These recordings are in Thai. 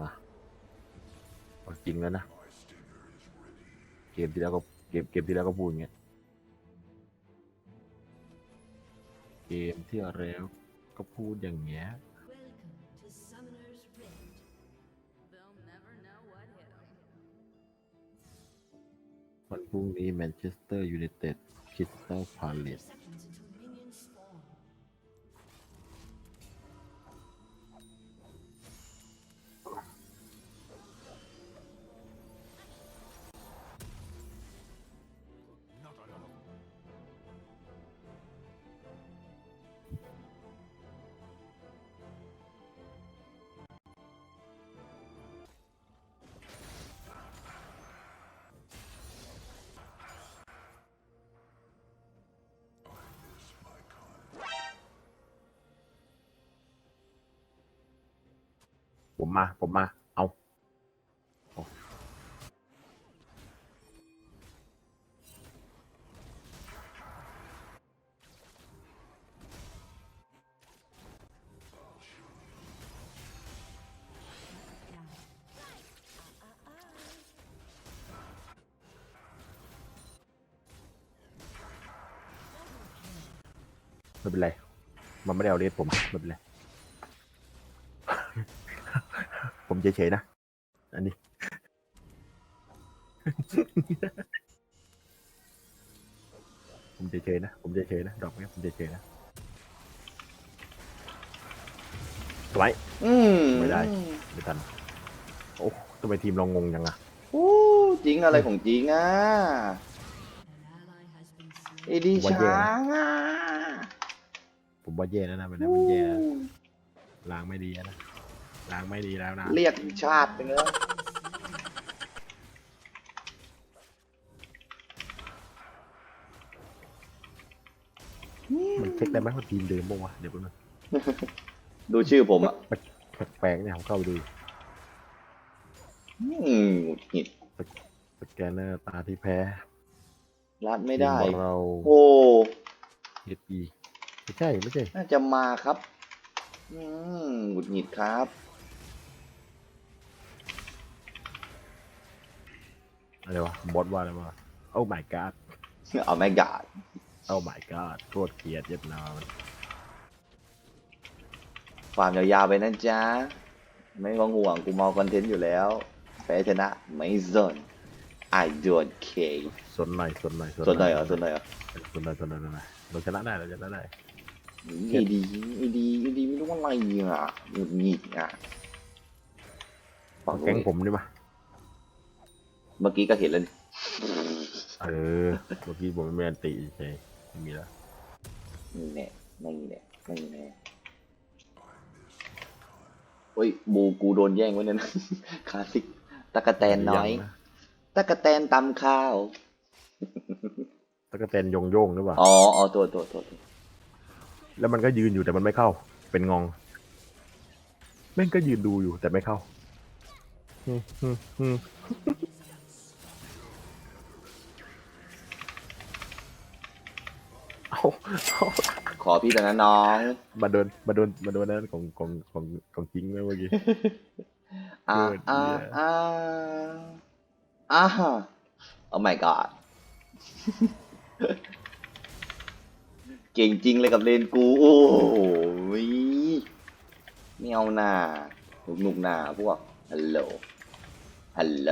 มาเอาจริงแล้วนะ เกมที่แล้วก็เกมเกมที่แล้วก็พูดอย่างเงี้ย เกมที่แล้วก็พูดอย่างเงี้ย วันพรุ่งนี้แมนเชสเตอร์ยูไนเต็ดคริสตัลพาเล30 ผมมา ผมมา เอาไม่เป็นไร มันไม่ได้เอาเลสผม ไม่เป็นไร ผมเฉยๆนะ อันนี้ ผมเฉยๆนะ ผมเฉยๆนะ ดอกเนี้ยผมเฉยๆนะสไว้อืมไม่ได้ ไม่ทัน โอ้ทำไมทีมเรางงจังอะโอ้จริงอะไรของจริงอะ An ally has been เอ slain. ดีช้างอะผมว่าแย่แล้วนะมันนะมันแย่แล้วล้างไม่ดีแล้วนะ ล้างไม่ดีแล้วนะเรียกชาติไปเลยอืมมันเช็คได้ไหมว่าทีมเดิมบ้างวะเดี๋ยวแป๊บนึงดูชื่อผมอะแปลกๆเนี่ยผมเข้าไปดูอืมหงุดหงิดสแกนเนอร์ตาที่แพ้รัดไม่ได้ ทีของเราโอ้เอดีไม่ใช่ไม่ใช่ น่าจะมาครับ อืมหงุดหงิดครับ อะไรวะบอสว่าอะไรวะโอ้ my god เอาแม่กาดโอ้ my god โคตรเกลียดเย็ดนามความยาวๆไปนะจ๊ะ ไม่ต้องห่วงกูเมาคอนเทนต์อยู่แล้วแพ้ชนะไม่สน I don't care สนหน่อยสนหน่อยสนหน่อยเหรอสนหน่อยเหรอสนหน่อยสนหน่อยสนหน่อยเราชนะได้เราชนะได้ไอดีไอดีไอดีไม่รู้ว่าอะไรอะหงุดหงิดอะแก๊งผมนี่มาเมื่อกี้ก็เห็นแล้วนี่เออ เมื่อกี้ผมไม่อันติใช่ไม่มีแล้วนี่แน่ไม่แน่ไม่แน่เฮ้ยบูกูโดนแย่งไว้เนี่ยนะคลาสสิกตะกะแตนน้อยงะตะกะแตนตำข้าวตะกะแตนโยงโยงหรือเปล่าอ๋ออ๋อตัวตัวตัวตัวแล้วมันก็ยืนอยู่แต่มันไม่เข้า เป็นงอง แม่งก็ยืนดูอยู่แต่ไม่เข้า ขอพี่แต่นะน้อง มาโดนมาโดนมาโดนนั้นของของของของจริงไหมเมื่อกี้อ่าเกิดอ่าเนี่ยอ่าอ่าโอ้ my god เก่งจริงเลยกับเลนกู โอ้โหไม่เอาหน้าหนุกหนุกหน้าพวก ฮัลโหล ฮัลโหล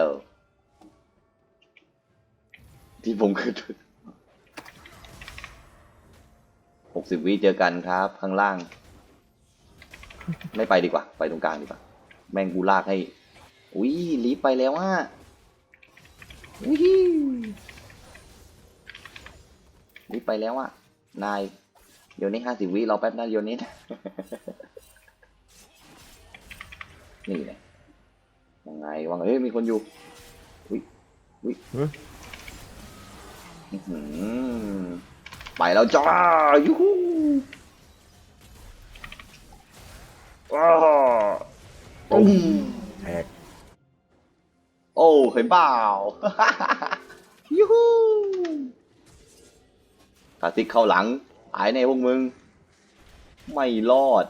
ที่ผมคือ หกสิบวิเจอกันครับ ข้างล่าง ไม่ไปดีกว่า ไปตรงกลางดีกว่า แม่งกูลากให้ อุ้ยลีฟไปแล้วอะอุ้ยลีฟไปแล้วอะ นายเดี๋ยวนี้ห้าสิบวิรอแป๊บนะเดี๋ยวนี้นี่ไงยังไงวังเอ้ยมีคนอยู่อุ้ยอุ้ยเฮ้ยอื้อหือ ไปแล้วจ้ายูฮูอ้าวตุ้มแตกโอ้เห็นเปล่ายูฮูคาติกเข้าหลังหายในพวกมึง ไม่รอด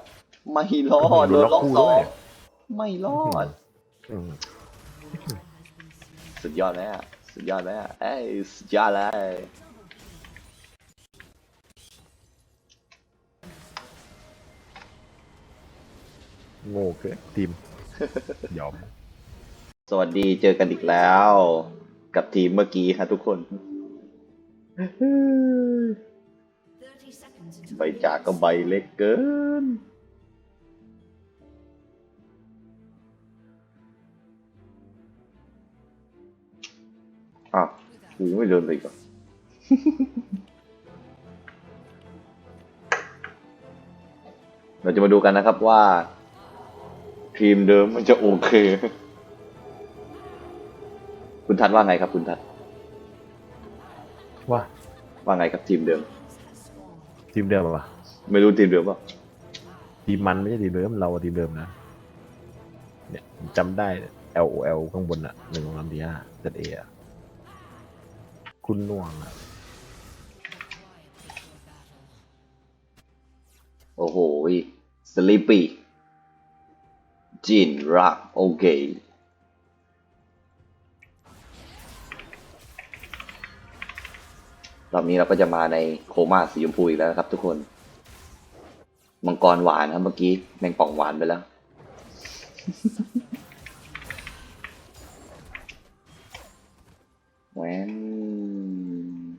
ไม่รอดโดนล็อกสองไม่รอดอืมสุดยอดเลยอะสุดยอดเลยอะเอ้ยสุดยอดเลย โง่เกินทีม ยอม สวัสดีเจอกันอีกแล้ว กับทีมเมื่อกี้ฮะทุกคนใบจากก็ใบเล็กเกิน อ้าวกูไม่เดินไปอีกเหรอเราจะมาดูกันนะครับว่า ทีมเดิมมันจะโอเค คุณทัศน์ว่าไงครับ คุณทัศน์ว่าว่าไงครับทีมเดิม has spawned. ทีมเดิมอะวะไม่รู้ทีมเดิมเปล่าทีมมันไม่ใช่ทีมเดิมเราอะทีมเดิมนะเนี่ยผมจำได้ L O L ข้างบนอะหนึ่งสองสามสี่ห้า Z A อะคุณน่วงอะโอ้โหสลิปปี้ จินรักโอเครอบนี้เราก็จะมาในโคม่าสีชมพูอีกแล้วนะครับทุกคน มังกรหวานครับเมื่อกี้ แมงป่องหวานไปแล้ว แหวน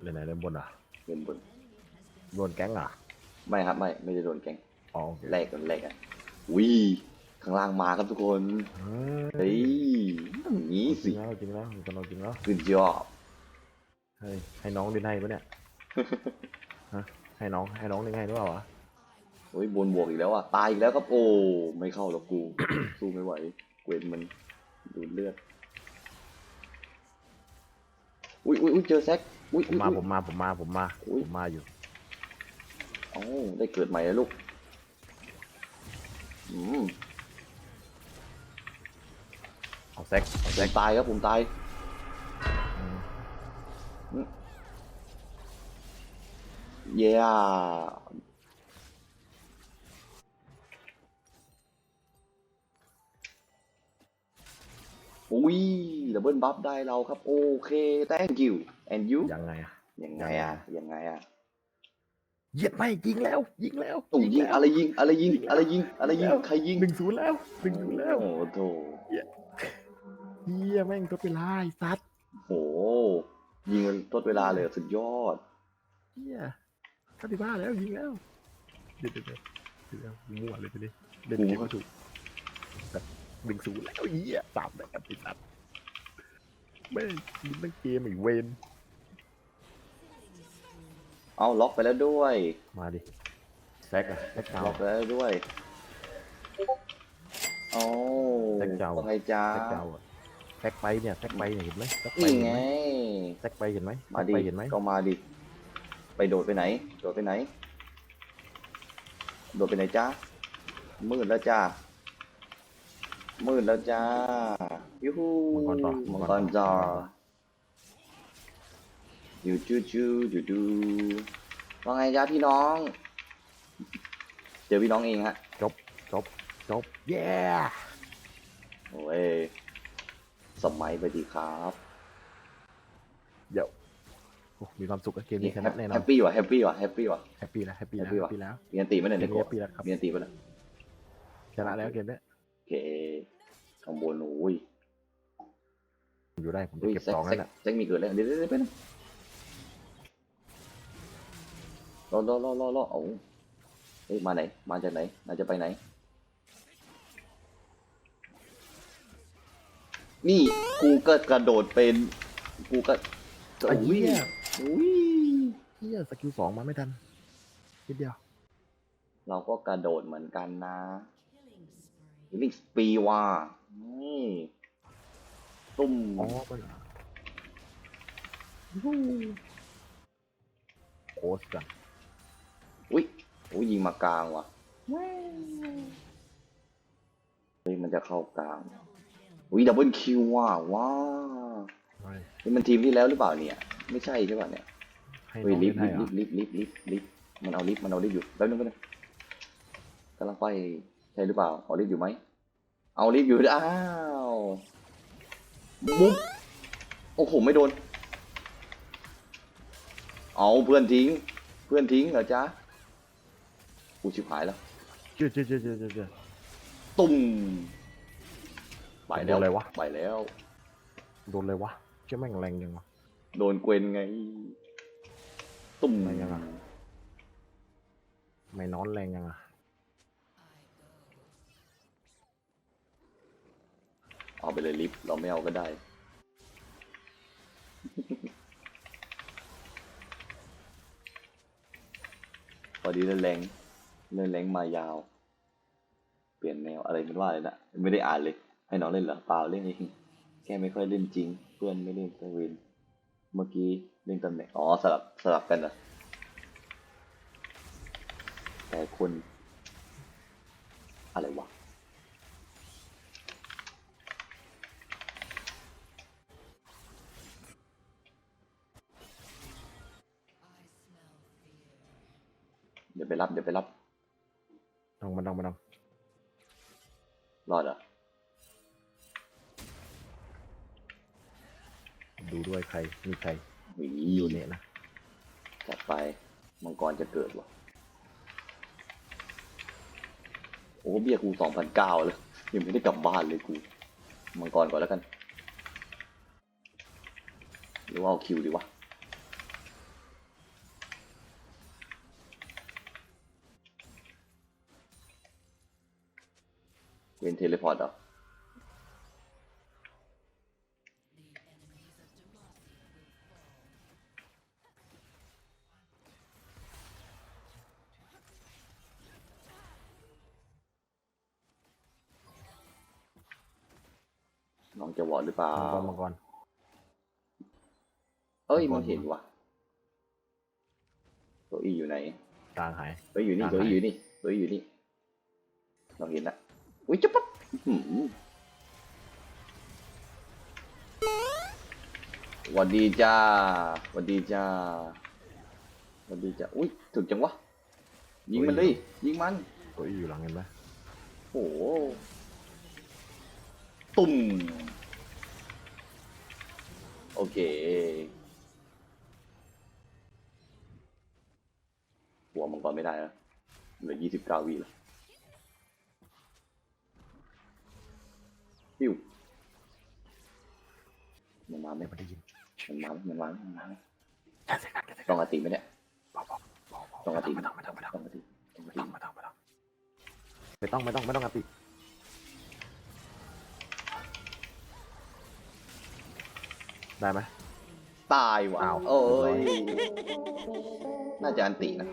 เล่นไหนเล่นบนอะเงินบนโดนแก๊งอะไม่ครับไม่ ไม่ได้โดนแกล้งอ๋อโอเคแรกกันแรกอะวิ ข้างล่างมาครับทุกคนเฮ้ยเฮ้ยอย่างนี้จริสิงแล้วจริงแล้วจริงแล้วจริงแล้วขึ้นยอดเฮ้ยให้น้องเล่นให้ปะเนี่ยฮะให้น้องให้น้องเล่นให้หรือเปล่าวะโอ้ยบนบวกอีกแล้วอะตายอีกแล้วครับโอ้ไม่เข้าหรอกกู สู้ไม่ไหวเกวนมันดูดเลือดอุ้ยอุ้ยอุ้ยเจอแซกอุ้ยผมมาอุ๊ยผมมาผมมาผมมาอุ๊ยผมมาอยู่เอ้าได้เกิดใหม่แล้วลูกอืม เอาแซกเอาผแซมกตายครับผมตายอืมเย้อุ้ยดับเบิลบัฟได้เราครับ โอเค thank you and you ยังไงอะยังไงอะยังไงอะเหยียดไม่ยิงแล้ว ยิงแล้วต้องยิงแล้ว อะไรยิงอะไรยิงอะไรยิงอะไรยิงแล้วใครยิงหนึ่งศูนย์แล้วหนึ่งศูนย์แล้วโอ้โถ เฮียแม่งทดเวลาไอ้สัตว์โห ยิงมันทดเวลาเลยสุดยอด เฮียข้าที่บ้าแล้วยิงแล้วเดี๋ยวเดี๋ยวเดี๋ยวเดี๋ยวมั่วเลยไปดิเล่นเกมไม่ถูกหนึ่งศูนย์แล้วเฮียสามแต้มไอ้สัตว์แม่งยิงตั้งเกมอีกเวนเอาล็อกไปแล้วด้วย มาดิแซกอะแซกเก่า ล็อกไปแล้วด้วย โอ้แซกเก่าว่าไงจ้า แซกเก่าอะ แซกไปเนี่ยแซกไปเนี่ยเห็นไหมแซกไปนี่เห็นไง ไหมแซกไปเห็นไหมแซมากดิไปเห็นไหมก็มาดิ ไปโดดไปไหน โดดไปไหน โดดไปไหนจ้ามืดแล้วจ้ามืดแล้วจ้ายูฮูมังกรต่อมังกรจอยูจูจูจูจูว่าไงจ้าพี่น้อง เจอพี่น้องเองฮะจบจบจบเย้ โอ้ย สมัยไปดีครับเดี๋ยวโอ้มีความสุขกับเกมนี้ชนะแน่นอแฮนปปี้ว่ะแฮปปี้ว่ะแฮปปี้ว่ะ แฮปปี้แล้วแฮปปี้แล้ว Happy แฮว่ะปปี้แล้วมีอันตีไหมเนี่ยในเกมโกนี้ Happy แล้วครับมีอันตีป่ะเนี่ยชนะแล้วเกมเนี้ยโอเคข้างบนโอ้ยอยู่ได้ผมจะอุ้ยเก็บแซกสองแซนั่กนแหละแซกมีเกิดแล้วเดี๋ยวเดี๋ยวเดี๋ยวไปนะรอรอรอรอรอเอาเฮ้ยมาไหน มาจากไหนมาจะไปไหน นี่กูก็กระโดดเป็น กูก็ไอ้อุ้ยเหี้ยอุ้ยเฮียสกิลสองมาไม่ทันนิดเดียว เราก็กระโดดเหมือนกันนะ Killing spree. ลิกสปีว่านี่ตุ้มอ๋อมันโค้ชกัน อุ้ยอุ้ยยิงมากลางว่ะเฮ้ยมันจะเข้ากลาง อุ้ยดับเบิลคิวว่ะว้าวไม่นี่มันทีมที่แล้วหรือเปล่าเนี่ย ไม่ใช่ใช่ป่ะเนี่ยให้เฮ้ยน้องลิเล่ฟนต์ให้ลิเหรฟอต์ลิฟต์ลิฟต์ลิฟต์ลิฟต์มันเอาลิฟต์มันเอาลิฟต์อยู่แป๊บนึงแป๊บนึงกำลังไปใช่หรือเปล่าเอาลิฟต์อยู่ไหมเอาลิฟต์อยู่อ้าวมุบโอ้โหไม่โดน เอาเพื่อนทิ้ง เพื่อนทิ้งเหรอจ๊ะกูชิบหายแล้วเชื่อเชื่อเชื่อเชื่อเชื่อเชื่อตุ่ม ไปแล้วโดนอะไรวะ ไปแล้ว โดนเลยวะเชื่อแม่งแรงยังวะ โดนเกวนไง ตุ่มอะไรยังอะไม่นอนแรงยังอะเอาไปเลยลิฟต์เราไม่เอาก็ได้ พอดีเล่นแรงเล่นแรงมายาว เปลี่ยนแนวอะไรมันว่าเลยนะ ไม่ได้อ่านเลย ให้น้องเล่นเหรอเปล่าเล่นเองแค่ไม่ค่อยเล่นจริง เพื่อนไม่เล่นตะเวนเมื่อกี้เล่นตำแหน่งอ๋อสลับสลับกันนะแต่คนอะไรวะเดี๋ยวไปรับ เดี๋ยวไปรับต้องมาต้องมาต้องรอดเหรอะ ดูด้วยใคร มีใครหวีอยู่เนี่ยนะจัดไป มังกรจะเกิดวะโอ้เบี้ยกูสองพันเก้าเลยยังไม่ได้กลับบ้านเลยกู มังกรก่อนแล้วกัน หรือว่าเอาคิวดีวะเวนเทเลพอร์ตเหรอ จะวอดหรือเปล่า มังกรมังกรเอ้ยมัมังนกรเห็นวะตัวอีอยู่ไหนกลางหาย ตัวอีอยู่นี่อ่าตัวอีไหนอยู่นี่ตัวอีอยู่นี่เราเห็นละอุ้ยจุ๊บปั๊บอื้อหือหวัสดีจ้าหวัสดีจ้าหวัสดีจ้าอุ้ยถึกจังวะ ยิงมันเลยยิงมันตัวอีอยู่หลังเห็นไหมโอ้โหตุ่ม โอเค หัวมังกรไม่ได้แล้วเหลือยี่สิบเก้าวิแล้วปิ้วมันมาไหมไม่ได้ยินมันมาไหมมันมาไหมมันมาไหมแค่เสียงดังแค่เสียงต้ดัองงอาติไหมเนี่ยเบาๆเบาๆเบาๆต้องอาติไม่ต้องไม่ต้องไม่ต้องต้องอาติต้องอาไม่ติต้องไม่ต้องไม่ต้องไม่ต้องไม่ต้องไม่ต้องอาติ ได้ไหมตายว่ะอ้าวโอ้ยเรียบร้น่าจะอันตินะ